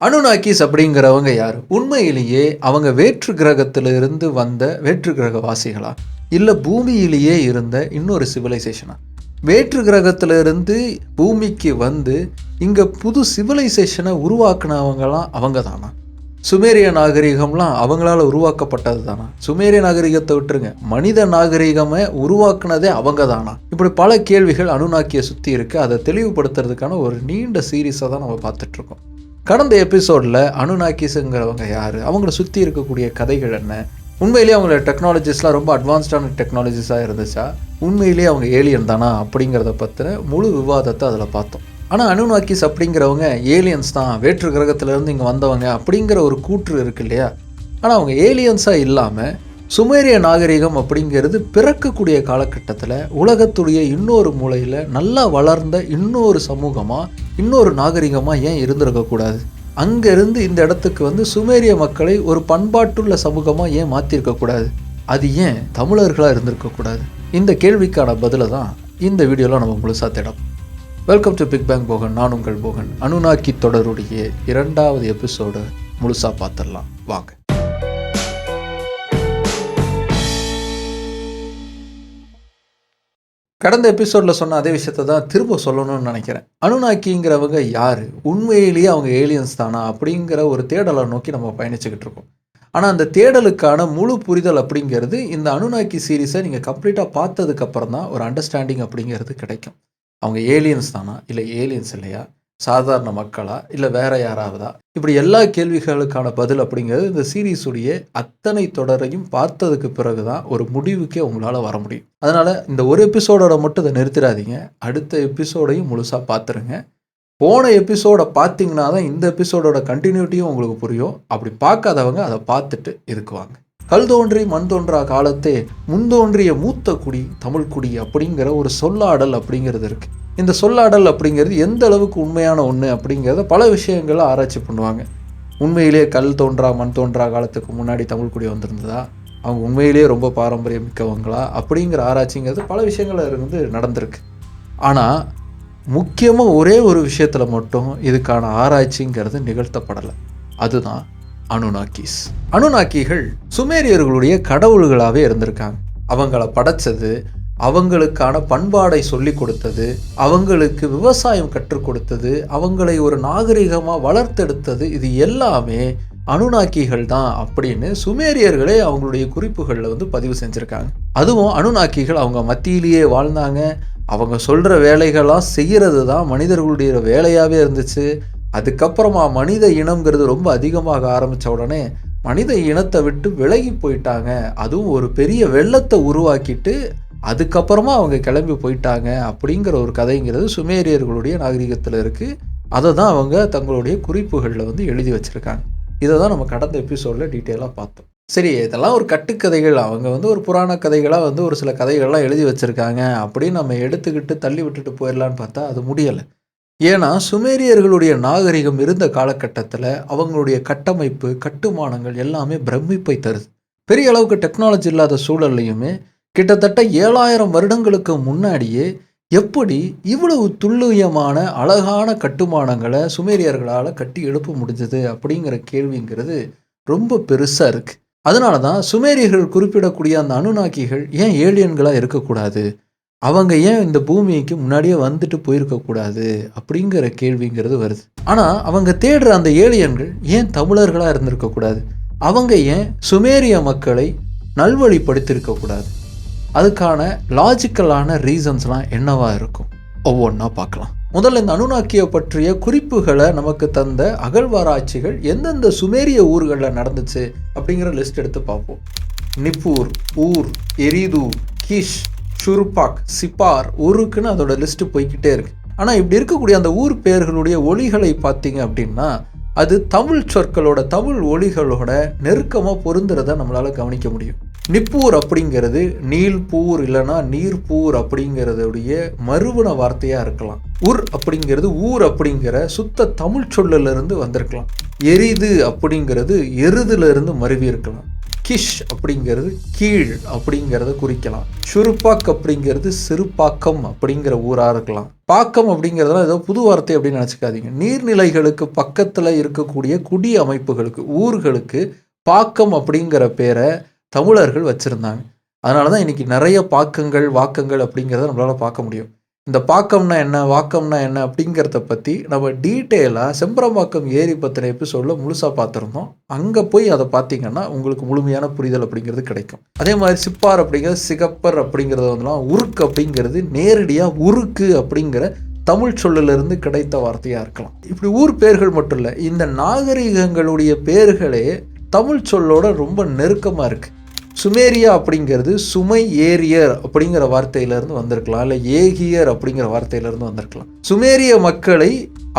அனுநாக்கிஸ் அப்படிங்கிறவங்க யார்? உண்மையிலேயே அவங்க வேற்று கிரகத்திலிருந்து வந்த வேற்று கிரக வாசிகளா இல்லை பூமியிலேயே இருந்த இன்னொரு சிவிலைசேஷனா வேற்று கிரகத்திலிருந்து பூமிக்கு வந்து இங்கே புது சிவிலைசேஷனை உருவாக்குனவங்களாம் அவங்க தானா சுமேரிய நாகரிகம்லாம் அவங்களால உருவாக்கப்பட்டது தானா? சுமேரிய நாகரிகத்தை விட்டுருங்க. மனித நாகரிகமே உருவாக்குனதே அவங்க தானா இப்படி பல கேள்விகள் அனுநாக்கிய சுற்றி இருக்கு. அதை தெளிவுபடுத்துறதுக்கான ஒரு நீண்ட சீரீஸை தான் நம்ம பார்த்துட்ருக்கோம் கடந்த எபிசோடில் அனுநாக்கிஸுங்கிறவங்க யார்? அவங்கள சுற்றி இருக்கக்கூடிய கதைகள் என்ன? உண்மையிலேயே அவங்களோட டெக்னாலஜிஸ்லாம் ரொம்ப அட்வான்ஸ்டான டெக்னாலஜிஸாக இருந்துச்சா? உண்மையிலேயே அவங்க ஏலியன் தானா? அப்படிங்கிறத பற்றின முழு விவாதத்தை அதில் பார்த்தோம். ஆனால் அனுநாக்கிஸ் அப்படிங்கிறவங்க ஏலியன்ஸ் தான் வேற்று கிரகத்திலேருந்து இங்கே வந்தவங்க அப்படிங்கிற ஒரு கூற்று இருக்கு இல்லையா? ஆனால் அவங்க ஏலியன்ஸாக இல்லாமல் சுமேரிய நாகரிகம் அப்படிங்கிறது பிறக்கக்கூடிய காலகட்டத்தில் உலகத்துடைய இன்னொரு மூலையில் நல்லா வளர்ந்த இன்னொரு சமூகமாக இன்னொரு நாகரிகமாக ஏன் இருந்திருக்கக்கூடாது அங்கேருந்து இந்த இடத்துக்கு வந்து சுமேரிய மக்களை ஒரு பண்பாட்டுள்ள சமூகமாக ஏன் மாற்றிருக்கக்கூடாது அது ஏன் தமிழர்களாக இருந்திருக்கக்கூடாது இந்த கேள்விக்கான பதிலை தான் இந்த வீடியோவில் நம்ம முழுசாக தேடும் welcome to big bang Bogan நான் உங்கள் போகன். அனுநாக்கி தொடருடைய இரண்டாவது எபிசோடு முழுசாக பார்த்துடலாம். வாங்க. கடந்த எபிசோடில் சொன்ன அதே விஷயத்த தான் திரும்ப சொல்லணும்னு நினைக்கிறேன். அனுநாக்கிங்கிறவங்க யார்? உண்மையிலேயே அவங்க ஏலியன்ஸ் தானா? அப்படிங்கிற ஒரு தேடலை நோக்கி நம்ம பயணிச்சுக்கிட்டு இருக்கோம். ஆனால் அந்த தேடலுக்கான முழு புரிதல் அப்படிங்கிறது இந்த அனுநாக்கி சீரீஸை நீங்கள் கம்ப்ளீட்டாக பார்த்ததுக்கப்புறம் தான் ஒரு அண்டர்ஸ்டாண்டிங் அப்படிங்கிறது கிடைக்கும். அவங்க ஏலியன்ஸ் தானா? இல்லை ஏலியன்ஸ் இல்லையா? சாதாரண மக்களா இல்லை வேற யாராவதா? இப்படி எல்லா கேள்விகளுக்கான பதில் அப்படிங்கிறது இந்த சீரீஸுடைய அத்தனை தொடரையும் பார்த்ததுக்கு பிறகு தான் ஒரு முடிவுக்கே உங்களால் வர முடியும். அதனால் இந்த ஒரு எபிசோடோட மட்டும் இதை நிறுத்திடாதீங்க. அடுத்த எபிசோடையும் முழுசாக பார்த்துருங்க போன எபிசோடை பார்த்தீங்கன்னா தான் இந்த எபிசோடோட கண்டினியூட்டியும் உங்களுக்கு புரியும். அப்படி பார்க்காதவங்க அதை பார்த்துட்டு இருக்குவாங்க. கல் தோன்றி மண் தோன்றா காலத்தே முன்தோன்றிய மூத்த குடி தமிழ் குடி அப்படிங்கிற ஒரு சொல்லாடல் அப்படிங்கிறது இருக்குது இந்த சொல்லாடல் அப்படிங்கிறது எந்த அளவுக்கு உண்மையான ஒன்று அப்படிங்கிறத பல விஷயங்களை ஆராய்ச்சி பண்ணுவாங்க. உண்மையிலேயே கல் தோன்றா மண் தோன்றா காலத்துக்கு முன்னாடி தமிழ் குடி வந்திருந்ததா? அவங்க உண்மையிலேயே ரொம்ப பாரம்பரியம் மிக்கவங்களா? அப்படிங்கிற ஆராய்ச்சிங்கிறது பல விஷயங்கள் இருந்து நடந்திருக்கு. ஆனால் முக்கியமாக ஒரே ஒரு விஷயத்தில் மட்டும் இதுக்கான ஆராய்ச்சிங்கிறது நிகழ்த்தப்படலை. அதுதான் அனுநாக்கிஸ் அனுநாக்கிகள் சுமேரியர்களுடைய கடவுள்களாகவே இருந்திருக்காங்க. அவங்கள படைச்சது அவங்களுக்கான பண்பாடை சொல்லி கொடுத்தது அவங்களுக்கு விவசாயம் கற்றுக் கொடுத்தது அவங்களை ஒரு நாகரிகமாக வளர்த்தெடுத்தது இது எல்லாமே அணுநாக்கிகள் தான் அப்படின்னு சுமேரியர்களே அவங்களுடைய குறிப்புகளில் வந்து பதிவு செஞ்சுருக்காங்க. அதுவும் அணுநாக்கிகள் அவங்க மத்தியிலேயே வாழ்ந்தாங்க. அவங்க சொல்கிற வேலைகளாக செய்கிறது தான் மனிதர்களுடைய வேலையாகவே இருந்துச்சு. அதுக்கப்புறமா மனித இனம்ங்கிறது ரொம்ப அதிகமாக ஆரம்பித்த உடனே மனித இனத்தை விட்டு விலகி போயிட்டாங்க. அதுவும் ஒரு பெரிய வெள்ளத்தை உருவாக்கிட்டு அதுக்கப்புறமா அவங்க கிளம்பி போயிட்டாங்க அப்படிங்கிற ஒரு கதைங்கிறது சுமேரியர்களுடைய நாகரிகத்தில் இருக்குது அதை தான் அவங்க தங்களுடைய குறிப்புகளில் வந்து எழுதி வச்சுருக்காங்க. இதை தான் நம்ம கடந்த எபிசோடில் டீட்டெயிலாக பார்த்தோம். சரி இதெல்லாம் ஒரு கட்டுக்கதைகள். அவங்க வந்து ஒரு புராண கதைகளாக வந்து ஒரு சில கதைகள்லாம் எழுதி வச்சுருக்காங்க. அப்படின்னு நம்ம எடுத்துக்கிட்டு தள்ளி விட்டுட்டு போயிடலான்னு பார்த்தா அது முடியலை. ஏன்னா சுமேரியர்களுடைய நாகரிகம் இருந்த காலகட்டத்தில் அவங்களுடைய கட்டமைப்பு கட்டுமானங்கள் எல்லாமே பிரமிப்பை தருது. பெரிய அளவுக்கு டெக்னாலஜி இல்லாத சூழல்லையுமே கிட்டத்தட்ட ஏழாயிரம் வருடங்களுக்கு முன்னாடியே எப்படி இவ்வளவு துல்லியமான அழகான கட்டுமானங்களை சுமேரியர்களால் கட்டி எழுப்ப முடிஞ்சது அப்படிங்கிற கேள்விங்கிறது ரொம்ப பெருசாக இருக்குது அதனால தான் சுமேரியர்கள் குறிப்பிடக்கூடிய அந்த அனுநாக்கிகள் ஏன் ஏலியன்களாக இருக்கக்கூடாது? அவங்க ஏன் இந்த பூமிக்கு முன்னாடியே வந்துட்டு போயிருக்கக்கூடாது அப்படிங்கிற கேள்விங்கிறது வருது. ஆனால் அவங்க தேடுற அந்த ஏலியன்கள் ஏன் தமிழர்களாக இருந்திருக்கக்கூடாது அவங்க ஏன் சுமேரிய மக்களை நல்வழிப்படுத்தியிருக்கக்கூடாது அதுக்கான லாஜிக்கலான ரீசன்ஸ்லாம் என்னவா இருக்கும்? ஒவ்வொன்றா பார்க்கலாம். முதல்ல இந்த அனுநாக்கிய பற்றிய குறிப்புகளை நமக்கு தந்த அகழ்வாராய்ச்சிகள் எந்தெந்த சுமேரிய ஊர்களில் நடந்துச்சு அப்படிங்கிற லிஸ்ட் எடுத்து பார்ப்போம். நிப்பூர் ஊர் எரிது கிஷ் ஷுர்பாக் சிப்பார் ஊருக்குன்னு அதோட லிஸ்ட் போய்கிட்டே இருக்கு. ஆனால் இப்படி இருக்கக்கூடிய அந்த ஊர் பெயர்களுடைய ஒளிகளை பார்த்தீங்க அப்படின்னா அது தமிழ் சொற்களோட தமிழ் ஒளிகளோட நெருக்கமாக பொருந்துறத நம்மளால் கவனிக்க முடியும். நிப்பூர் அப்படிங்கிறது நீல்பூர் இல்லைன்னா நீர்பூர் அப்படிங்கிறதுடைய மறுவன வார்த்தையாக இருக்கலாம். உர் அப்படிங்கிறது ஊர் அப்படிங்கிற சுத்த தமிழ் சொல்லிலிருந்து வந்திருக்கலாம். எரிது அப்படிங்கிறது எருதுலேருந்து மருவி இருக்கலாம். கிஷ் அப்படிங்கிறது கீழ் அப்படிங்கிறத குறிக்கலாம். சுருப்பாக் அப்படிங்கிறது சிறுபாக்கம் அப்படிங்கிற ஊராக இருக்கலாம். பாக்கம் அப்படிங்கிறதுலாம் ஏதோ புது வார்த்தை அப்படின்னு நினச்சிக்காதீங்க. நீர்நிலைகளுக்கு பக்கத்தில் இருக்கக்கூடிய குடி அமைப்புகளுக்கு ஊர்களுக்கு பாக்கம் அப்படிங்கிற பேரை தமிழர்கள் வச்சுருந்தாங்க. அதனால தான் இன்றைக்கி நிறைய பாக்கங்கள் வாக்கங்கள் அப்படிங்கிறத நம்மளால் பார்க்க முடியும். இந்த பாக்கம்னா என்ன வாக்கம்னா என்ன அப்படிங்கிறத பற்றி நம்ம டீட்டெயிலாக செம்பரம்பாக்கம் ஏரி பற்றின எபிசோடில் முழுசாக பார்த்துருந்தோம். அங்கே போய் அதை பார்த்தீங்கன்னா உங்களுக்கு முழுமையான புரிதல் அப்படிங்கிறது கிடைக்கும். அதே மாதிரி சிப்பார் அப்படிங்கிறது சிகப்பர் அப்படிங்கிறது வந்துலாம் உருக்கு அப்படிங்கிறது நேரடியாக உருக்கு அப்படிங்கிற தமிழ் சொல்லிலிருந்து கிடைத்த வார்த்தையாக இருக்கலாம். இப்படி ஊர் பேர்கள் மட்டும் இல்லை இந்த நாகரிகங்களுடைய பேர்களே தமிழ் சொல்லோட ரொம்ப நெருக்கமாக இருக்குது சுமேரியா அப்படிங்கிறது சுமை ஏரியர் அப்படிங்கிற வார்த்தையிலேருந்து வந்திருக்கலாம் இல்லை ஏகியர் அப்படிங்கிற வார்த்தையிலேருந்து வந்திருக்கலாம். சுமேரிய மக்களை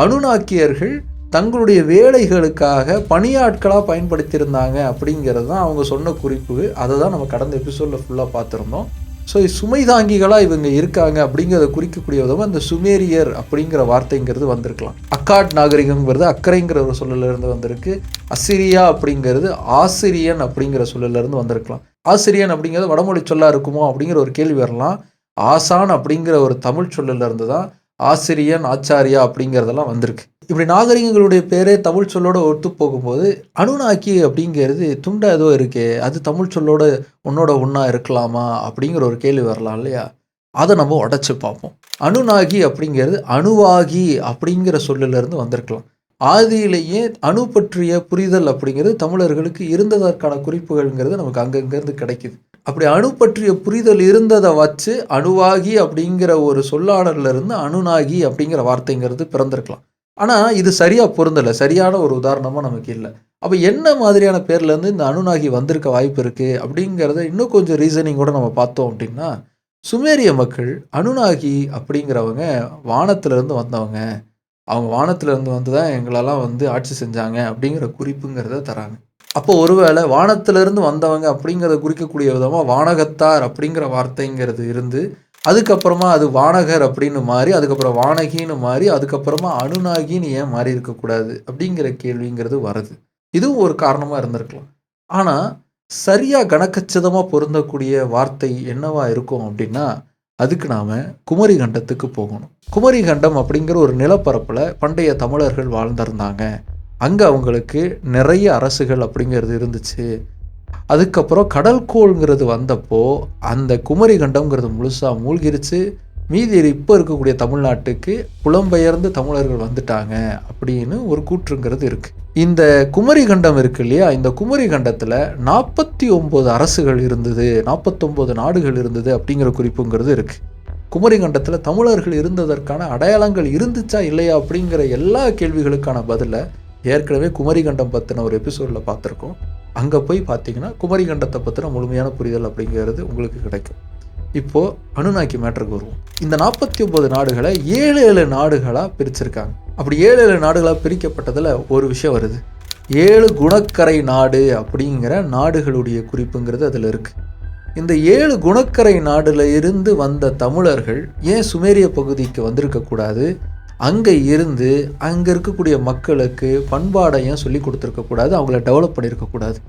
அனுநாக்கியர்கள் தங்களுடைய வேலைகளுக்காக பணியாட்களாக பயன்படுத்தியிருந்தாங்க அப்படிங்கிறது தான் அவங்க சொன்ன குறிப்பு. அதை தான் நம்ம கடந்த எபிசோடில் ஃபுல்லாக பார்த்துருந்தோம். ஸோ சுமை தாங்கிகளாக இவங்க இருக்காங்க அப்படிங்கிறத குறிக்கக்கூடிய விதமாக அந்த சுமேரியர் அப்படிங்கிற வார்த்தைங்கிறது வந்திருக்கலாம். அக்காட் நாகரிகங்கிறது அக்கறைங்கிற ஒரு சொல்லிலிருந்து வந்திருக்கு. அசிரியா அப்படிங்கிறது ஆசிரியன் அப்படிங்கிற சொல்லிலிருந்து வந்திருக்கலாம். ஆசிரியன் அப்படிங்கிறது வடமொழி சொல்லா இருக்குமோ அப்படிங்கிற ஒரு கேள்வி வரலாம். ஆசான் அப்படிங்கிற ஒரு தமிழ் சொல்லிலிருந்து தான் ஆசிரியன் ஆச்சாரியா அப்படிங்கிறதெல்லாம் வந்திருக்கு. இப்படி நாகரிகங்களுடைய பேரே தமிழ் சொல்லோட ஒத்து போகும்போது அணுநாக்கி அப்படிங்கிறது துண்டை ஏதோ இருக்கே அது தமிழ் சொல்லோட உன்னோட ஒன்றா இருக்கலாமா அப்படிங்கிற ஒரு கேள்வி வரலாம் இல்லையா? அதை நம்ம உடச்சி பார்ப்போம். அணுநாகி அப்படிங்கிறது அணுவாகி அப்படிங்கிற சொல்லிலிருந்து வந்திருக்கலாம். ஆதியிலேயே அணு பற்றிய புரிதல் அப்படிங்கிறது தமிழர்களுக்கு இருந்ததற்கான குறிப்புகள்ங்கிறது நமக்கு அங்கங்கேருந்து கிடைக்குது. அப்படி அணு பற்றிய புரிதல் இருந்ததை வச்சு அணுவாகி அப்படிங்கிற ஒரு சொல்லாடல்ல இருந்து அணுநாகி அப்படிங்கிற வார்த்தைங்கிறது பிறந்திருக்கலாம். ஆனால் இது சரியாக பொருந்தலை. சரியான ஒரு உதாரணமாக நமக்கு இல்லை. அப்போ என்ன மாதிரியான பேர்லேருந்து இந்த அணுநாகி வந்திருக்க வாய்ப்பு இருக்குது அப்படிங்கிறத இன்னும் கொஞ்சம் ரீசனிங் கூட நம்ம பார்த்தோம் அப்படின்னா சுமேரிய மக்கள் அணுநாகி அப்படிங்கிறவங்க வானத்திலிருந்து வந்தவங்க. அவங்க வானத்திலிருந்து வந்து தான் எங்களெல்லாம் வந்து ஆட்சி செஞ்சாங்க அப்படிங்கிற குறிப்புங்கிறத தராங்க. அப்போ ஒருவேளை வானத்திலிருந்து வந்தவங்க அப்படிங்கிறத குறிக்கக்கூடிய விதமாக வானகத்தார் அப்படிங்கிற வார்த்தைங்கிறது இருந்து அதுக்கப்புறமா அது வானகர் அப்படின்னு மாறி அதுக்கப்புறம் வானகின்னு மாறி அதுக்கப்புறமா அணுநாகின்னு ஏன் மாறி இருக்கக்கூடாது அப்படிங்கிற கேள்விங்கிறது வருது. இதுவும் ஒரு காரணமாக இருந்திருக்கலாம். ஆனால் சரியாக கணக்கச்சிதமாக பொருந்தக்கூடிய வார்த்தை என்னவா இருக்கும் அப்படின்னா அதுக்கு நாம் குமரி கண்டத்துக்கு போகணும். குமரி கண்டம் அப்படிங்கிற ஒரு நிலப்பரப்பில் பண்டைய தமிழர்கள் வாழ்ந்திருந்தாங்க. அங்கே அவங்களுக்கு நிறைய அரசுகள் அப்படிங்கிறது இருந்துச்சு. அதுக்கப்புறம் கடல்கோள்ங்கிறது வந்தப்போ அந்த குமரி கண்டம்ங்கிறது முழுசாக மூழ்கிருச்சு. மீதி இப்போ இருக்கக்கூடிய தமிழ்நாட்டுக்கு புலம்பெயர்ந்து தமிழர்கள் வந்துட்டாங்க அப்படின்னு ஒரு கூற்றுங்கிறது இருக்குது இந்த குமரி கண்டம் இருக்கு இல்லையா? இந்த குமரி கண்டத்தில் நாற்பத்தி ஒம்பது அரசுகள் இருந்தது நாற்பத்தொம்போது நாடுகள் இருந்தது அப்படிங்கிற குறிப்புங்கிறது இருக்குது குமரி கண்டத்தில் தமிழர்கள் இருந்ததற்கான அடையாளங்கள் இருந்துச்சா இல்லையா அப்படிங்கிற எல்லா கேள்விகளுக்கான பதிலை ஏற்கனவே குமரிகண்டம் பற்றின ஒரு எபிசோடில் பார்த்துருக்கோம். அங்கே போய் பார்த்தீங்கன்னா குமரிகண்டத்தை பற்றின முழுமையான புரிதல் அப்படிங்கிறது உங்களுக்கு கிடைக்கும். இப்போது அணுநாக்கி மேட்டருக்கு வருவோம். இந்த நாற்பத்தி ஒம்பது நாடுகளை ஏழு ஏழு நாடுகளாக பிரிச்சிருக்காங்க. அப்படி ஏழு ஏழு நாடுகளாக பிரிக்கப்பட்டதில் ஒரு விஷயம் வருது. ஏழு குணக்கரை நாடு அப்படிங்கிற நாடுகளுடைய குறிப்புங்கிறது அதில் இருக்குது இந்த ஏழு குணக்கரை நாடுல இருந்து வந்த தமிழர்கள் ஏன் சுமேரிய பகுதிக்கு வந்திருக்கக்கூடாது அங்கே இருந்து அங்கே இருக்கக்கூடிய மக்களுக்கு பண்பாடையும் சொல்லி கொடுத்துருக்கக்கூடாது அவங்கள டெவலப் பண்ணியிருக்கக்கூடாது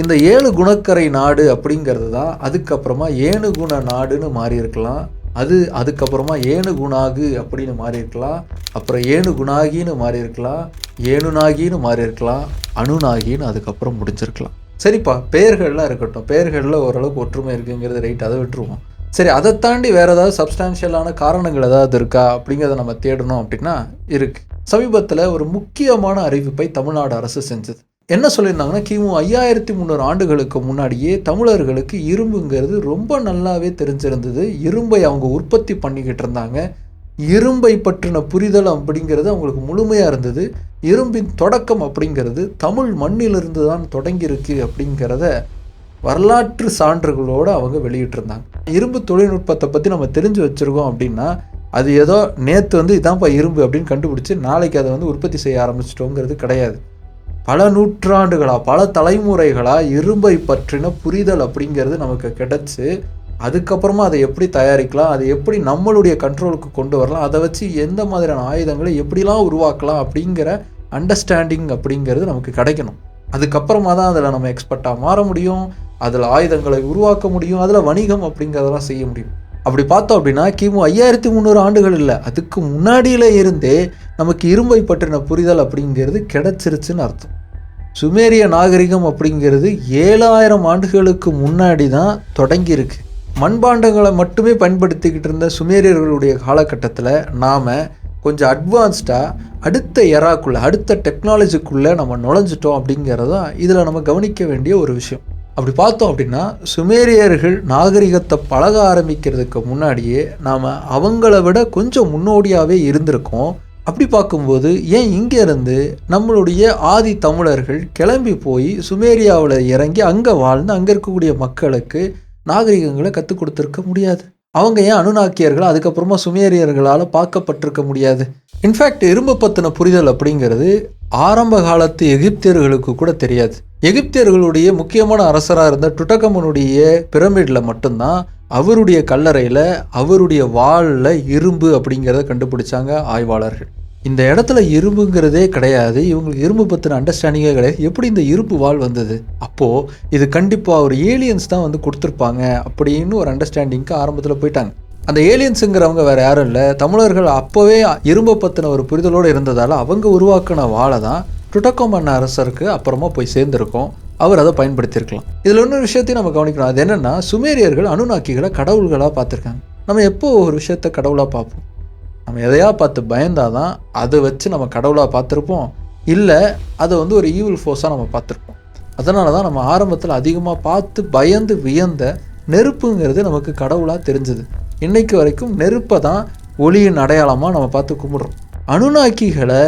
இந்த ஏழு குணக்கரை நாடு அப்படிங்கிறது தான் அதுக்கப்புறமா ஏழு குண நாடுன்னு மாறி இருக்கலாம் அது அதுக்கப்புறமா ஏணு குணாகு அப்படின்னு மாறி இருக்கலாம் அப்புறம் ஏணு குணாகின்னு மாறி இருக்கலாம் ஏணுநாகின்னு மாறி இருக்கலாம் அணுநாகின்னு அதுக்கப்புறம் முடிஞ்சிருக்கலாம். சரிப்பா பெயர்கள்லாம் இருக்கட்டும். பெயர்களில் ஓரளவுக்கு ஒற்றுமை இருக்குங்கிறது ரைட் அதை விட்டுருவோம். சரி அதை தாண்டி வேறு ஏதாவது சப்ஸ்டான்ஷியலான காரணங்கள் ஏதாவது இருக்கா? அப்படிங்கிறத நம்ம தேடணும் அப்படின்னா இருக்குது சமீபத்தில் ஒரு முக்கியமான அறிவிப்பை தமிழ்நாடு அரசு செஞ்சது. என்ன சொல்லியிருந்தாங்கன்னா கிமு ஐயாயிரத்தி முந்நூறு ஆண்டுகளுக்கு முன்னாடியே தமிழர்களுக்கு இரும்புங்கிறது ரொம்ப நல்லாவே தெரிஞ்சிருந்தது. இரும்பை அவங்க உற்பத்தி பண்ணிக்கிட்டு இருந்தாங்க. இரும்பை பற்றின புரிதல் அப்படிங்கிறது அவங்களுக்கு முழுமையாக இருந்தது. இரும்பின் தொடக்கம் அப்படிங்கிறது தமிழ் மண்ணிலிருந்து தான் தொடங்கியிருக்கு அப்படிங்கிறத வரலாற்று சான்றுகளோடு அவங்க வெளியிட்டிருந்தாங்க. இரும்பு தொழில்நுட்பத்தை பற்றி நம்ம தெரிஞ்சு வச்சுருக்கோம் அப்படின்னா அது ஏதோ நேற்று வந்து இதான்ப்பா இரும்பு அப்படின்னு கண்டுபிடிச்சி நாளைக்கு அதை வந்து உற்பத்தி செய்ய ஆரம்பிச்சிட்டோங்கிறது கிடையாது. பல நூற்றாண்டுகளாக பல தலைமுறைகளாக இரும்பை பற்றின புரிதல் அப்படிங்கிறது நமக்கு கிடச்சி அதுக்கப்புறமா அதை எப்படி தயாரிக்கலாம் அதை எப்படி நம்மளுடைய கண்ட்ரோலுக்கு கொண்டு வரலாம் அதை வச்சு எந்த மாதிரியான ஆயுதங்களை எப்படிலாம் உருவாக்கலாம் அப்படிங்கிற அண்டர்ஸ்டாண்டிங் அப்படிங்கிறது நமக்கு கிடைக்கணும். அதுக்கப்புறமா தான் அதில் நம்ம எக்ஸ்பர்ட்டாக மாற முடியும் அதில் ஆயுதங்களை உருவாக்க முடியும் அதில் வணிகம் அப்படிங்கிறதெல்லாம் செய்ய முடியும். அப்படி பார்த்தோம் அப்படின்னா கிமு ஐயாயிரத்தி முந்நூறு ஆண்டுகள் இல்லை. அதுக்கு முன்னாடியில் இருந்தே நமக்கு இரும்பை பற்றின புரிதல் அப்படிங்கிறது கிடைச்சிருச்சுன்னு அர்த்தம். சுமேரிய நாகரிகம் அப்படிங்கிறது ஏழாயிரம் ஆண்டுகளுக்கு முன்னாடி தான் தொடங்கியிருக்கு. மண்பாண்டங்களை மட்டுமே பயன்படுத்திக்கிட்டு இருந்த சுமேரியர்களுடைய காலகட்டத்தில் நாம் கொஞ்சம் அட்வான்ஸ்டாக அடுத்த எராக்குள்ளே அடுத்த டெக்னாலஜிக்குள்ளே நம்ம நுழைஞ்சிட்டோம் அப்படிங்கிறதான் இதில் நம்ம கவனிக்க வேண்டிய ஒரு விஷயம். அப்படி பார்த்தோம் அப்படின்னா சுமேரியர்கள் நாகரிகத்தை பழக ஆரம்பிக்கிறதுக்கு முன்னாடியே நாம் அவங்கள விட கொஞ்சம் முன்னோடியாகவே இருந்திருக்கோம். அப்படி பார்க்கும்போது ஏன் இங்கேருந்து நம்மளுடைய ஆதி தமிழர்கள் கிளம்பி போய் சுமேரியாவில் இறங்கி அங்கே வாழ்ந்து அங்கே இருக்கக்கூடிய மக்களுக்கு நாகரிகங்களை கற்றுக் கொடுத்துருக்க முடியாது? அவங்க ஏன் அனுநாக்கியர்கள்? அதுக்கப்புறமா சுமேரியர்களால் பார்க்கப்பட்டிருக்க முடியாது? இன்ஃபேக்ட் இரும்பு பற்றின புரிதல் அப்படிங்கிறது ஆரம்ப காலத்து எகிப்தியர்களுக்கு கூட தெரியாது. எகிப்தியர்களுடைய முக்கியமான அரசராக இருந்த டுடகமனுடைய பிரமிடில் மட்டும்தான் அவருடைய கல்லறையில் அவருடைய வாளில் இரும்பு அப்படிங்கிறத கண்டுபிடிச்சாங்க ஆய்வாளர்கள். இந்த இடத்துல இரும்புங்கிறதே கிடையாது. இவங்களுக்கு இரும்பு பற்றின அண்டர்ஸ்டாண்டிங்கே கிடையாது. எப்படி இந்த இரும்பு வாள் வந்தது? அப்போது இது கண்டிப்பாக ஒரு ஏலியன்ஸ் தான் வந்து கொடுத்துருப்பாங்க அப்படின்னு ஒரு அண்டர்ஸ்டாண்டிங்க்கு ஆரம்பத்தில் போயிட்டாங்க. அந்த ஏலியன்ஸுங்கிறவங்க வேறு யாரும் இல்லை. தமிழர்கள் அப்போவே இரும்பை பற்றின ஒரு புரிதலோடு இருந்ததால் அவங்க உருவாக்கின வாழை தான் டுடக்கோமன் அரசருக்கு அப்புறமா போய் சேர்ந்துருக்கோம். அவர் அதை பயன்படுத்தியிருக்கலாம். இதில் இன்னொரு விஷயத்தையும் நம்ம கவனிக்கணும். அது என்னென்னா சுமேரியர்கள் அணுநாக்கிகளை கடவுள்களாக பார்த்துருக்காங்க. நம்ம எப்போ ஒரு விஷயத்த கடவுளாக பார்ப்போம்? நம்ம எதையா பார்த்து பயந்தாதான் அதை வச்சு நம்ம கடவுளாக பார்த்துருப்போம். இல்லை அதை வந்து ஒரு ஈவில் ஃபோர்ஸாக நம்ம பார்த்துருப்போம். அதனால தான் நம்ம ஆரம்பத்தில் அதிகமாக பார்த்து பயந்து வியந்த நெருப்புங்கிறது நமக்கு கடவுளாக தெரிஞ்சது. இன்றைக்கு வரைக்கும் நெருப்பை தான் ஒளியின் அடையாளமாக நம்ம பார்த்து கும்பிட்றோம். அணுநாக்கிகளை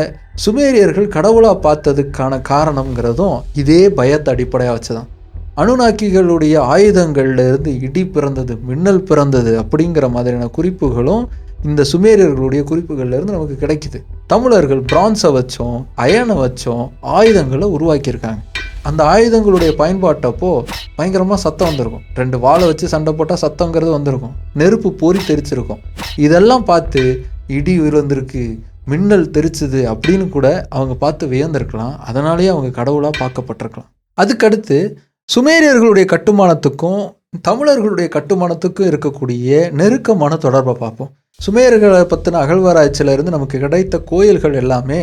சுமேரியர்கள் கடவுளாக பார்த்ததுக்கான காரணம்ங்கிறதும் இதே பயத்தை அடிப்படையாக வச்சு தான் அணுநாக்கிகளுடைய ஆயுதங்கள்லேருந்து இடி பிறந்தது மின்னல் பிறந்தது அப்படிங்கிற மாதிரியான குறிப்புகளும் இந்த சுமேரியர்களுடைய குறிப்புகள்லேருந்து நமக்கு கிடைக்குது. தமிழர்கள் பிரான்ஸை வச்சோம் அயனை வச்சோம் ஆயுதங்களை உருவாக்கியிருக்காங்க. அந்த ஆயுதங்களுடைய பயன்பாட்டப்போ பயங்கரமாக சத்தம் வந்திருக்கும். ரெண்டு வாழை வச்சு சண்டை போட்டால் சத்தங்கிறது வந்திருக்கும். நெருப்பு பொறி தெரிச்சிருக்கும். இதெல்லாம் பார்த்து இடி விழுந்திருக்கு மின்னல் தெரிச்சுது அப்படின்னு கூட அவங்க பார்த்து வியந்திருக்கலாம். அதனாலேயே அவங்க கடவுளாக பார்க்கப்பட்டிருக்கலாம். அதுக்கடுத்து சுமேரியர்களுடைய கட்டுமானத்துக்கும் தமிழர்களுடைய கட்டுமானத்துக்கும் இருக்கக்கூடிய நெருக்கமான தொடர்பை பார்ப்போம். சுமேரர்களை பற்றின அகழ்வாராய்ச்சியிலேருந்து நமக்கு கிடைத்த கோயில்கள் எல்லாமே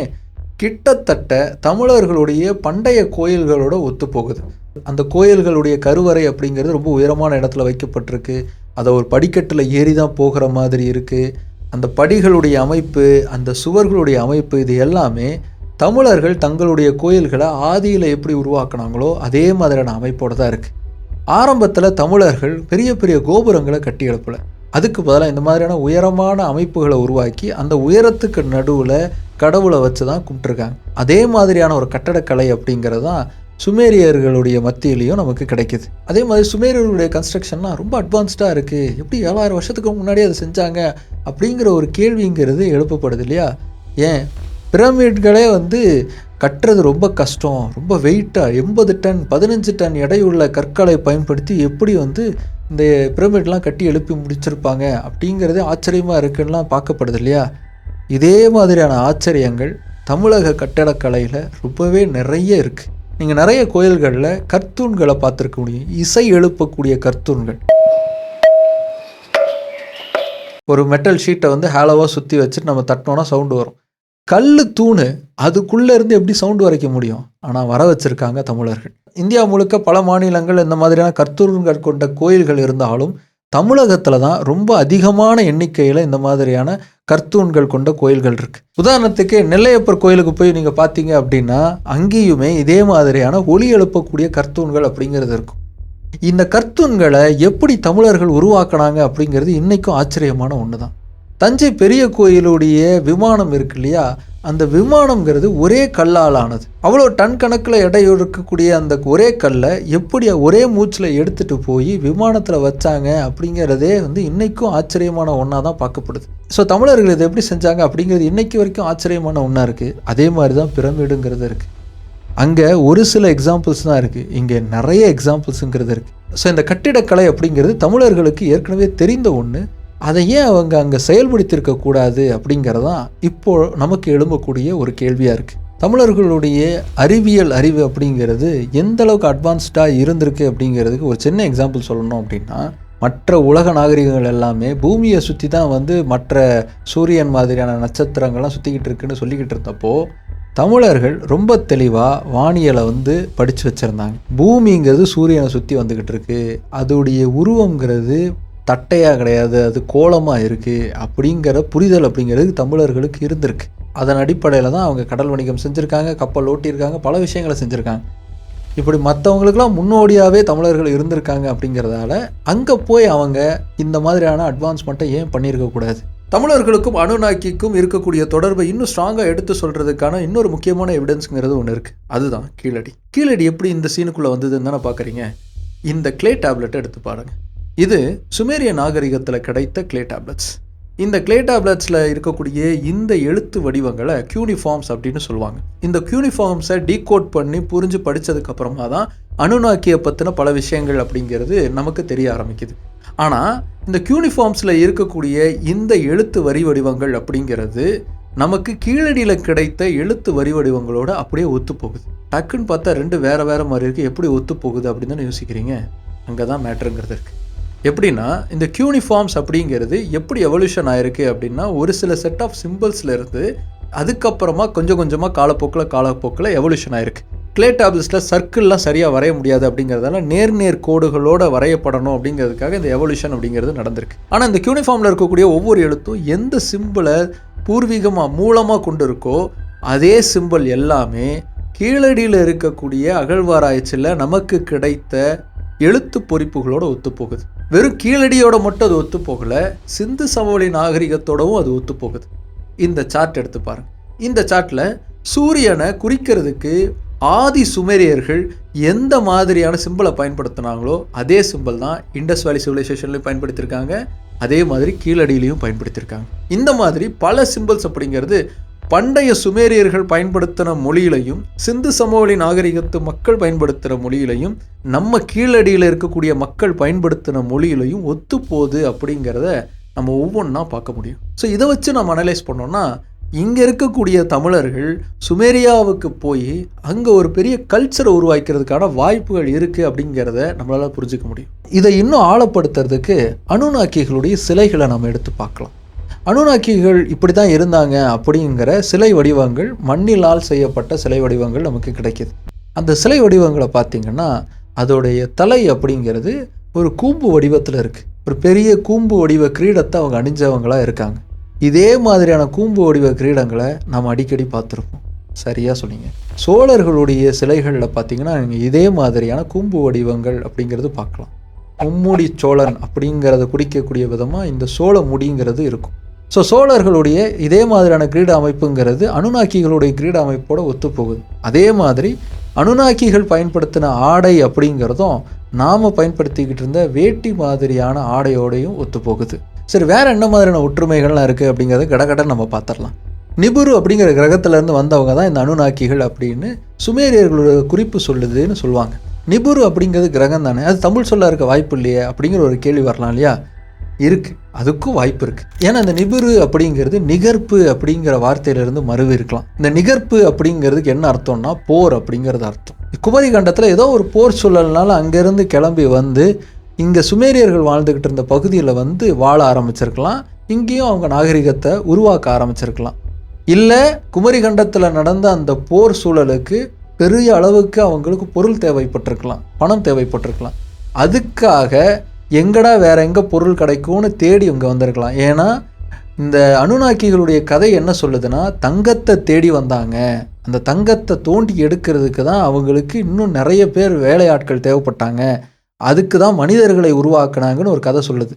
கிட்டத்தட்ட தமிழர்களுடைய பண்டைய கோயில்களோட ஒத்துப்போகுது. அந்த கோயில்களுடைய கருவறை அப்படிங்கிறது ரொம்ப உயரமான இடத்துல வைக்கப்பட்டிருக்கு. அதை ஒரு படிக்கட்டில் ஏறி தான் போகிற மாதிரி இருக்குது அந்த படிகளுடைய அமைப்பு அந்த சுவர்களுடைய அமைப்பு இது எல்லாமே தமிழர்கள் தங்களுடைய கோயில்களை ஆதியில் எப்படி உருவாக்குனாங்களோ அதே மாதிரியான அமைப்போடு தான் இருக்குது ஆரம்பத்தில் தமிழர்கள் பெரிய பெரிய கோபுரங்களை கட்டி எழுப்பலை. அதுக்கு பதிலாக இந்த மாதிரியான உயரமான அமைப்புகளை உருவாக்கி அந்த உயரத்துக்கு நடுவில் கடவுளை வச்சு தான் கும்பிட்டுருக்காங்க. அதே மாதிரியான ஒரு கட்டடக்கலை அப்படிங்கிறது தான் சுமேரியர்களுடைய மத்தியிலையும் நமக்கு கிடைக்குது. அதே மாதிரி சுமேரியர்களுடைய கன்ஸ்ட்ரக்ஷன்லாம் ரொம்ப அட்வான்ஸ்டாக இருக்குது எப்படி ஏழாயிரம் வருஷத்துக்கு முன்னாடி அதை செஞ்சாங்க அப்படிங்கிற ஒரு கேள்விங்கிறது எழுப்பப்படுது இல்லையா? ஏன்? பிரமிட்களே வந்து கட்டுறது ரொம்ப கஷ்டம். ரொம்ப வெயிட்டாக எண்பது டன் பதினஞ்சு டன் எடையுள்ள கற்களை பயன்படுத்தி எப்படி வந்து இந்த பிரமிட்லாம் கட்டி எழுப்பி முடிச்சிருப்பாங்க அப்படிங்கிறதே ஆச்சரியமாக இருக்குன்னா பார்க்கப்படுது இல்லையா? இதே மாதிரியான ஆச்சரியங்கள் தமிழக கட்டடக்கலையில் ரொம்பவே நிறைய இருக்குது நீங்கள் நிறைய கோயில்களில் கர்த்தூன்களை பார்த்துருக்க முடியும். இசை எழுப்பக்கூடிய கர்த்தூன்கள். ஒரு மெட்டல் ஷீட்டை வந்து ஹேலோவாக சுற்றி வச்சுட்டு நம்ம தட்டினோன்னா சவுண்டு வரும். கல் தூணு அதுக்குள்ளே இருந்து எப்படி சவுண்டு வரைக்க முடியும்? ஆனால் வர வச்சுருக்காங்க தமிழர்கள். இந்தியா முழுக்க பல மாநிலங்கள் இந்த மாதிரியான கர்த்தூர்கள் கொண்ட கோயில்கள் இருந்தாலும் தமிழகத்தில் தான் ரொம்ப அதிகமான எண்ணிக்கையில் இந்த மாதிரியான கர்த்தூன்கள் கொண்ட கோயில்கள் இருக்குது உதாரணத்துக்கு நெல்லையப்பர் கோயிலுக்கு போய் நீங்கள் பார்த்தீங்க அப்படின்னா அங்கேயுமே இதே மாதிரியான ஒளி எழுப்பக்கூடிய கர்த்தூன்கள் அப்படிங்கிறது இருக்கும். இந்த கர்த்தூன்களை எப்படி தமிழர்கள் உருவாக்குனாங்க அப்படிங்கிறது இன்றைக்கும் ஆச்சரியமான ஒன்று தான் தஞ்சை பெரிய கோயிலுடைய விமானம் இருக்கு இல்லையா? அந்த விமானம்ங்கிறது ஒரே கல்லால் ஆனது அவ்வளோ டன் கணக்கில் எடை இருக்கக்கூடிய அந்த ஒரே கல்லை எப்படி ஒரே மூச்சில் எடுத்துகிட்டு போய் விமானத்தில் வச்சாங்க அப்படிங்கிறதே வந்து இன்றைக்கும் ஆச்சரியமான ஒன்றா தான் பார்க்கப்படுது. ஸோ தமிழர்கள் இதை எப்படி செஞ்சாங்க அப்படிங்கிறது இன்றைக்கு வரைக்கும் ஆச்சரியமான ஒன்றா இருக்குது அதே மாதிரி தான் பிரமிடுங்கிறது இருக்குது அங்கே ஒரு சில எக்ஸாம்பிள்ஸ் தான் இருக்குது இங்கே நிறைய எக்ஸாம்பிள்ஸுங்கிறது இருக்குது ஸோ இந்த கட்டிடக்கலை அப்படிங்கிறது தமிழர்களுக்கு ஏற்கனவே தெரிந்த ஒன்று அதை ஏன் அவங்க அங்கே செயல்படுத்தியிருக்கக்கூடாது கூடாது அப்படிங்கிறதான் இப்போ நமக்கு எழும்பக்கூடிய ஒரு கேள்வியாக இருக்குது தமிழர்களுடைய அறிவியல் அறிவு அப்படிங்கிறது எந்த அளவுக்கு அட்வான்ஸ்டாக இருந்திருக்கு அப்படிங்கிறதுக்கு ஒரு சின்ன எக்ஸாம்பிள் சொல்லணும் அப்படின்னா மற்ற உலக நாகரிகங்கள் எல்லாமே பூமியை சுற்றி தான் வந்து மற்ற சூரியன் மாதிரியான நட்சத்திரங்கள்லாம் சுற்றிக்கிட்டு இருக்குன்னு சொல்லிக்கிட்டு இருந்தப்போ தமிழர்கள் ரொம்ப தெளிவாக வானியலை வந்து படித்து வச்சுருந்தாங்க. பூமிங்கிறது சூரியனை சுற்றி வந்துக்கிட்டு இருக்கு. அதோடைய உருவங்கிறது தட்டையாக கிடையாது அது கோலமாக இருக்குது அப்படிங்கிற புரிதல் அப்படிங்கிறது தமிழர்களுக்கு இருந்திருக்கு. அதன் அடிப்படையில் தான் அவங்க கடல் வணிகம் செஞ்சுருக்காங்க கப்பல் ஓட்டியிருக்காங்க பல விஷயங்களை செஞ்சுருக்காங்க. இப்படி மற்றவங்களுக்கெல்லாம் முன்னோடியாகவே தமிழர்கள் இருந்திருக்காங்க அப்படிங்கிறதால அங்கே போய் அவங்க இந்த மாதிரியான அட்வான்ஸ்மெண்ட்டை ஏன் பண்ணியிருக்கக்கூடாது தமிழர்களுக்கும் அணுநாக்கிக்கும் இருக்கக்கூடிய தொடர்பை இன்னும் ஸ்ட்ராங்காக எடுத்து சொல்கிறதுக்கான இன்னொரு முக்கியமான எவிடன்ஸுங்கிறது ஒன்று இருக்குது அதுதான் கீழடி. கீழடி எப்படி இந்த சீனுக்குள்ளே வந்ததுன்னு தானே பார்க்குறீங்க இந்த கிளே டேப்லெட்டை எடுத்து பாருங்கள் இது சுமேரிய நாகரிகத்தில் கிடைத்த கிளே டேப்லெட்ஸ் இந்த கிளே டேப்லெட்ஸில் இருக்கக்கூடிய இந்த எழுத்து வடிவங்களை கியூனிஃபார்ம்ஸ் அப்படின்னு சொல்லுவாங்க. இந்த கியூனிஃபார்ம்ஸை டீகோட் பண்ணி புரிஞ்சு படித்ததுக்கப்புறமா தான் அணுநாக்கியை பற்றின பல விஷயங்கள் அப்படிங்கிறது நமக்கு தெரிய ஆரம்பிக்குது. ஆனால் இந்த கியூனிஃபார்ம்ஸில் இருக்கக்கூடிய இந்த எழுத்து வரி வடிவங்கள் அப்படிங்கிறது நமக்கு கீழடியில் கிடைத்த எழுத்து வரி வடிவங்களோட அப்படியே ஒத்து போகுது. டக்குன்னு பார்த்தா ரெண்டு வேறு வேறு மாதிரி இருக்குது எப்படி ஒத்து போகுது அப்படின்னு தானே யோசிக்கிறீங்க? அங்கே தான் மேட்ருங்கிறது இருக்குது எப்படின்னா இந்த கியூனிஃபார்ம்ஸ் அப்படிங்கிறது எப்படி எவல்யூஷன் ஆயிருக்கு அப்படின்னா ஒரு சில செட் ஆஃப் சிம்பிள்ஸ்ல இருந்து அதுக்கப்புறமா கொஞ்சம் கொஞ்சமாக காலப்போக்கில் காலப்போக்கில் எவல்யூஷன் ஆயிருக்கு. கிளே டேப்லெட்ஸில் சர்க்கிள்லாம் சரியாக வரைய முடியாது அப்படிங்கிறதால நேர் நேர் கோடுகளோட வரையப்படணும் அப்படிங்கிறதுக்காக இந்த எவல்யூஷன் அப்படிங்கிறது நடந்திருக்கு. ஆனால் இந்த கியூனிஃபார்மில் இருக்கக்கூடிய ஒவ்வொரு எழுத்தும் எந்த சிம்பிளை பூர்வீகமாக மூலமாக கொண்டு இருக்கோ அதே சிம்பிள் எல்லாமே கீழடியில் இருக்கக்கூடிய அகழ்வாராய்ச்சியில் நமக்கு கிடைத்த எழுத்து பொறிப்புகளோடு ஒத்துப்போகுது. வெறும் கீழடியோட மட்டும் அது ஒத்துப்போகல சிந்து சமவெளி நாகரிகத்தோடவும் அது ஒத்துப்போகுது இந்த சார்ட் எடுத்து பாருங்க. இந்த சார்ட்டில் சூரியனை குறிக்கிறதுக்கு ஆதி சுமேரியர்கள் எந்த மாதிரியான சிம்பிளை பயன்படுத்தினாங்களோ அதே சிம்பிள் தான் இண்டஸ் வேலி சிவிலைசேஷன்லையும் பயன்படுத்தியிருக்காங்க அதே மாதிரி கீழடியிலையும் பயன்படுத்தியிருக்காங்க இந்த மாதிரி பல சிம்பிள்ஸ் அப்படிங்கிறது பண்டைய சுமேரியர்கள் பயன்படுத்தின மொழியிலையும் சிந்து சமவெளி நாகரிகத்து மக்கள் பயன்படுத்துகிற மொழியிலையும் நம்ம கீழடியில் இருக்கக்கூடிய மக்கள் பயன்படுத்தின மொழியிலையும் ஒத்துப்போகுது அப்படிங்கிறத நம்ம ஒவ்வொன்றா பார்க்க முடியும். ஸோ இதை வச்சு நம்ம அனலைஸ் பண்ணோம்னா இங்கே இருக்கக்கூடிய தமிழர்கள் சுமேரியாவுக்கு போய் அங்கே ஒரு பெரிய கல்ச்சரை உருவாக்கிறதுக்கான வாய்ப்புகள் இருக்குது அப்படிங்கிறத நம்மளால் புரிஞ்சுக்க முடியும். இதை இன்னும் ஆழப்படுத்துறதுக்கு அணுநாக்கிகளுடைய சிலைகளை நம்ம எடுத்து பார்க்கலாம். அணுநாக்கிகள் இப்படி தான் இருந்தாங்க அப்படிங்கிற சிலை வடிவங்கள் மண்ணிலால் செய்யப்பட்ட சிலை வடிவங்கள் நமக்கு கிடைக்கிது. அந்த சிலை வடிவங்களை பார்த்திங்கன்னா அதோடைய தலை அப்படிங்கிறது ஒரு கூம்பு வடிவத்தில் இருக்குது ஒரு பெரிய கூம்பு வடிவ கிரீடத்தை அவங்க அணிஞ்சவங்களாக இருக்காங்க. இதே மாதிரியான கூம்பு வடிவ கிரீடங்களை நாம் அடிக்கடி பார்த்துருப்போம். சரியாக சொன்னீங்க. சோழர்களுடைய சிலைகளில் பார்த்தீங்கன்னா நீங்கள் இதே மாதிரியான கூம்பு வடிவங்கள் அப்படிங்கிறது பார்க்கலாம். மும்முடி சோழன் அப்படிங்கிறத குறிக்கக்கூடிய விதமாக இந்த சோழ முடிங்கிறது இருக்கும். ஸோ சோழர்களுடைய இதே மாதிரியான கிரீட அமைப்புங்கிறது அனுநாக்கிகளுடைய கிரீட அமைப்போட ஒத்துப்போகுது. அதே மாதிரி அனுநாக்கிகள் பயன்படுத்தின ஆடை அப்படிங்கிறதும் நாம் பயன்படுத்திக்கிட்டு இருந்த வேட்டி மாதிரியான ஆடையோடையும் ஒத்துப்போகுது. சரி வேற என்ன மாதிரியான ஒற்றுமைகள்லாம் இருக்குது அப்படிங்கிறத கடகட நம்ம பார்த்துடலாம் நிபுரு அப்படிங்கிற கிரகத்திலேருந்து வந்தவங்க தான் இந்த அணுநாக்கிகள் அப்படின்னு சுமேரியர்களோட குறிப்பு சொல்லுதுன்னு சொல்லுவாங்க. நிபுரு அப்படிங்கிறது கிரகம் தானே அது தமிழ் சொல்ல இருக்க வாய்ப்பு இல்லையே அப்படிங்கிற ஒரு கேள்வி வரலாம் இல்லையா? இருக்குது அதுக்கும் வாய்ப்பு இருக்குது ஏன்னா இந்த நிபுரு அப்படிங்கிறது நிகர்ப்பு அப்படிங்கிற வார்த்தையிலிருந்து மறுவு இருக்கலாம். இந்த நிகர்ப்பு அப்படிங்கிறதுக்கு என்ன அர்த்தம்னா போர் அப்படிங்கிறது அர்த்தம். குமரி கண்டத்தில் ஏதோ ஒரு போர் சூழல்னால அங்கேருந்து கிளம்பி வந்து இங்கே சுமேரியர்கள் வாழ்ந்துக்கிட்டு இருந்த பகுதியில் வந்து வாழ ஆரம்பிச்சிருக்கலாம். இங்கேயும் அவங்க நாகரிகத்தை உருவாக்க ஆரம்பிச்சிருக்கலாம். இல்லை குமரி கண்டத்தில் நடந்த அந்த போர் சூழலுக்கு பெரிய அளவுக்கு அவங்களுக்கு பொருள் தேவைப்பட்டிருக்கலாம். பணம் தேவைப்பட்டிருக்கலாம். அதுக்காக எங்கடா வேற எங்கே பொருள் கிடைக்கும்னு தேடி இவங்க வந்திருக்கலாம். ஏன்னா இந்த அணுநாக்கிகளுடைய கதை என்ன சொல்லுதுன்னா தங்கத்தை தேடி வந்தாங்க. அந்த தங்கத்தை தோண்டி எடுக்கிறதுக்கு தான் அவங்களுக்கு இன்னும் நிறைய பேர் வேலையாட்கள் தேவைப்பட்டாங்க. அதுக்கு தான் மனிதர்களை உருவாக்குனாங்கன்னு ஒரு கதை சொல்லுது.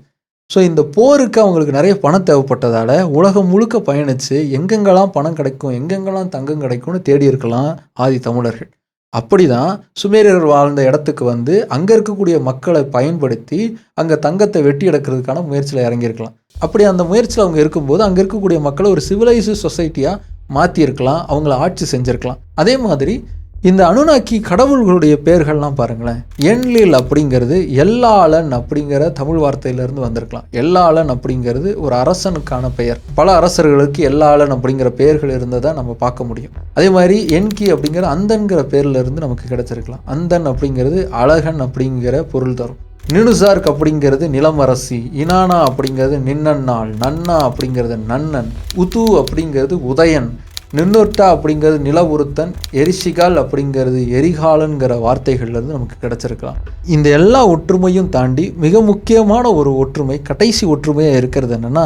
ஸோ இந்த போருக்கு அவங்களுக்கு நிறைய பணம் தேவைப்பட்டதால் உலகம் முழுக்க பயணித்து எங்கெங்கெல்லாம் பணம் கிடைக்கும் எங்கெங்கெல்லாம் தங்கம் கிடைக்கும்னு தேடி இருக்கலாம் ஆதி தமிழர்கள். அப்படி தான் சுமேரியர் வாழ்ந்த இடத்துக்கு வந்து அங்கே இருக்கக்கூடிய மக்களை பயன்படுத்தி அங்கே தங்கத்தை வெட்டி எடுக்கிறதுக்கான முயற்சியில் இறங்கியிருக்கலாம். அப்படி அந்த முயற்சியில் அவங்க இருக்கும்போது அங்கே இருக்கக்கூடிய மக்களை ஒரு சிவிலைஸ்டு சொசைட்டியாக மாற்றியிருக்கலாம் அவங்கள ஆட்சி செஞ்சுருக்கலாம். அதே மாதிரி இந்த அனுநாக்கி கடவுள்களுடைய பெயர்கள்லாம் பாருங்களேன். எண்லில் அப்படிங்கிறது எல்லாளன் அப்படிங்கிற தமிழ் வார்த்தையிலிருந்து வந்திருக்கலாம். எல்லாளன் அப்படிங்கிறது ஒரு அரசனுக்கான பெயர். பல அரசர்களுக்கு எல்லாளன் அப்படிங்கிற பெயர்கள் இருந்ததை நம்ம பார்க்க முடியும். அதே மாதிரி என்கி அப்படிங்கிற அந்தன்கிற பேர்லேருந்து நமக்கு கிடைச்சிருக்கலாம். அந்தன் அப்படிங்கிறது அழகன் அப்படிங்கிற பொருள் தரும். நினுசார்க் அப்படிங்கிறது நிலமரசி. இனானா அப்படிங்கிறது நின்னன்னாள் நன்னா அப்படிங்கிறது நன்னன். உது அப்படிங்கிறது உதயன். நின்றுட்டா அப்படிங்கிறது நிலவுறுத்தன் எரிசிகால் அப்படிங்கிறது எரிகாலன்கிற வார்த்தைகள்லேருந்து நமக்கு கிடச்சிருக்கலாம். இந்த எல்லா ஒற்றுமையும் தாண்டி மிக முக்கியமான ஒரு ஒற்றுமை கடைசி ஒற்றுமையாக இருக்கிறது என்னென்னா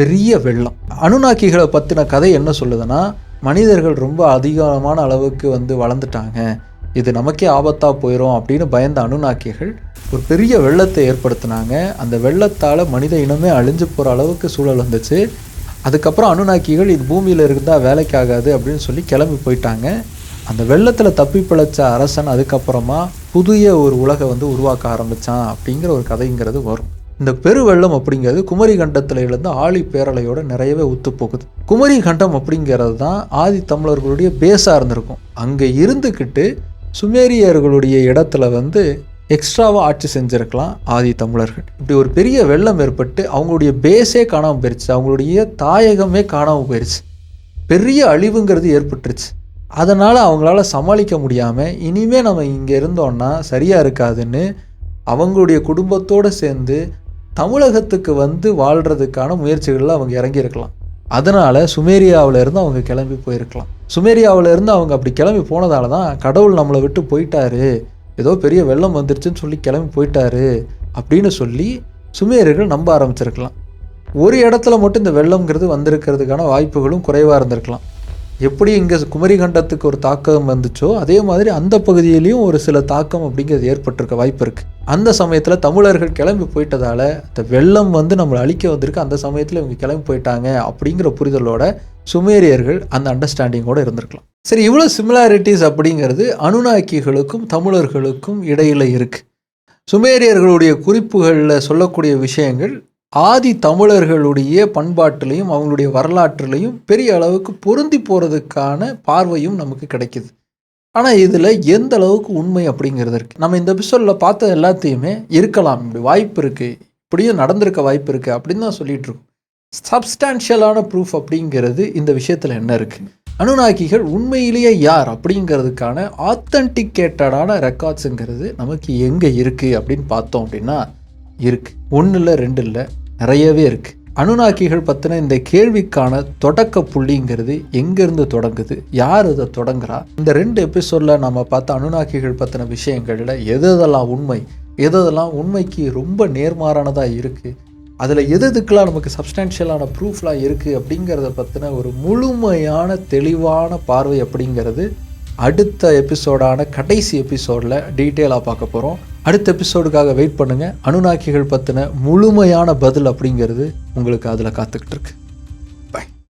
பெரிய வெள்ளம். அணுநாக்கிகளை பற்றின கதை என்ன சொல்லுதுன்னா மனிதர்கள் ரொம்ப அதிகமான அளவுக்கு வந்து வளர்ந்துட்டாங்க. இது நமக்கே ஆபத்தாக போயிடும் அப்படின்னு பயந்த அணுநாக்கிகள் ஒரு பெரிய வெள்ளத்தை ஏற்படுத்தினாங்க. அந்த வெள்ளத்தால் மனித இனமே அழிஞ்சு போகிற அளவுக்கு சூழல் வந்துச்சு. அதுக்கப்புறம் அனுநாக்கிகள் இது பூமியில் இருந்தால் வேலைக்கு ஆகாது அப்படின்னு சொல்லி கிளம்பி போயிட்டாங்க. அந்த வெள்ளத்தில் தப்பி பிழைச்ச அரசன் அதுக்கப்புறமா புதிய ஒரு உலகை வந்து உருவாக்க ஆரம்பித்தான் அப்படிங்கிற ஒரு கதைங்கிறது வரும். இந்த பெருவெள்ளம் அப்படிங்கிறது குமரி கண்டத்தில் இருந்து ஆழி பேரலையோட நிறையவே ஒத்து போகுது. குமரி கண்டம் அப்படிங்கிறது தான் ஆதி தமிழர்களுடைய பேஸாக இருந்திருக்கும். அங்கே இருந்துக்கிட்டு சுமேரியர்களுடைய இடத்துல வந்து எக்ஸ்ட்ராவாக ஆட்சி செஞ்சுருக்கலாம் ஆதி தமிழர்கள். இப்படி ஒரு பெரிய வெள்ளம் ஏற்பட்டு அவங்களுடைய பேஸே காணாமல் போயிடுச்சு அவங்களுடைய தாயகமே காணாமல் போயிடுச்சு பெரிய அழிவுங்கிறது ஏற்பட்டுருச்சு. அதனால் அவங்களால சமாளிக்க முடியாமல் இனிமேல் நம்ம இங்கே இருந்தோன்னா சரியாக இருக்காதுன்னு அவங்களுடைய குடும்பத்தோடு சேர்ந்து தமிழகத்துக்கு வந்து வாழ்கிறதுக்கான முயற்சிகளில் அவங்க இறங்கியிருக்கலாம். அதனால் சுமேரியாவிலேருந்து அவங்க கிளம்பி போயிருக்கலாம். சுமேரியாவில் இருந்து அவங்க அப்படி கிளம்பி போனதால தான் கடவுள் நம்மளை விட்டு போயிட்டாரு. ஏதோ பெரிய வெள்ளம் வந்துருச்சுன்னு சொல்லி கிளம்பி போயிட்டாரு அப்படின்னு சொல்லி சுமேரியர்கள் நம்ப ஆரம்பிச்சிருக்கலாம். ஒரு இடத்துல மட்டும் இந்த வெள்ளம்ங்கிறது வந்திருக்கிறதுக்கான வாய்ப்புகளும் குறைவாக இருந்திருக்கலாம். எப்படி இங்கே குமரிகண்டத்துக்கு ஒரு தாக்கம் வந்துச்சோ அதே மாதிரி அந்த பகுதியிலையும் ஒரு சில தாக்கம் அப்படிங்கிறது ஏற்பட்டிருக்க வாய்ப்பு இருக்குது அந்த சமயத்தில் தமிழர்கள் கிளம்பி போயிட்டதால இந்த வெள்ளம் வந்து நம்மளை அழிக்க வந்திருக்கு அந்த சமயத்தில் இவங்க கிளம்பி போயிட்டாங்க அப்படிங்கிற புரிதலோட சுமேரியர்கள் அந்த அண்டர்ஸ்டாண்டிங்கோடு இருந்திருக்கலாம். சரி இவ்வளோ சிமிலாரிட்டிஸ் அப்படிங்கிறது அனுநாக்கிகளுக்கும் தமிழர்களுக்கும் இடையில் இருக்குது சுமேரியர்களுடைய குறிப்புகளில் சொல்லக்கூடிய விஷயங்கள் ஆதி தமிழர்களுடைய பண்பாட்டிலையும் அவங்களுடைய வரலாற்றுலையும் பெரிய அளவுக்கு பொருந்தி போகிறதுக்கான பார்வையும் நமக்கு கிடைக்குது. ஆனால் இதில் எந்த அளவுக்கு உண்மை அப்படிங்கிறது இருக்குது நம்ம இந்த எபிசோடில் பார்த்த எல்லாத்தையுமே இருக்கலாம். இப்படி வாய்ப்பு இருக்குது இப்படியும் நடந்திருக்க வாய்ப்பு இருக்குது அப்படின்னு தான் சொல்லிட்டு இருக்கோம். சப்ஸ்டான்ஷியலான ப்ரூஃப் அப்படிங்கிறது இந்த விஷயத்தில் என்ன இருக்குது அனுநாக்கிகள் உண்மையிலேயே யார் அப்படிங்கிறதுக்கான ஆத்தன்டிகேட்டடான ரெக்கார்ட்ஸுங்கிறது நமக்கு எங்கே இருக்குது அப்படின்னு பார்த்தோம் அப்படின்னா இருக்குது ஒன்று இல்லை ரெண்டு இல்லை நிறையவே இருக்குது அனுநாக்கிகள் பற்றின இந்த கேள்விக்கான தொடக்க புள்ளிங்கிறது எங்கேருந்து தொடங்குது? யார் அதை தொடங்குறா? இந்த ரெண்டு எபிசோடில் நம்ம பார்த்த அணுநாக்கிகள் பற்றின விஷயங்களில் எது எதெல்லாம் உண்மை? எது எதெல்லாம் உண்மைக்கு ரொம்ப நேர்மாறானதாக இருக்குது அதில் எது எதுக்கெலாம் நமக்கு சப்ஸ்டான்ஷியலான ப்ரூஃப்லாம் இருக்குது அப்படிங்கிறத பற்றின ஒரு முழுமையான தெளிவான பார்வை அப்படிங்கிறது அடுத்த எபிசோடான கடைசி எபிசோடில் டீட்டெயிலாக பார்க்க போகிறோம் அடுத்த எபிசோடுக்காக வெயிட் பண்ணுங்கள் அனுநாக்கிகள் பற்றின முழுமையான பதில் அப்படிங்கிறது உங்களுக்கு அதில் காத்துக்கிட்டு இருக்கு.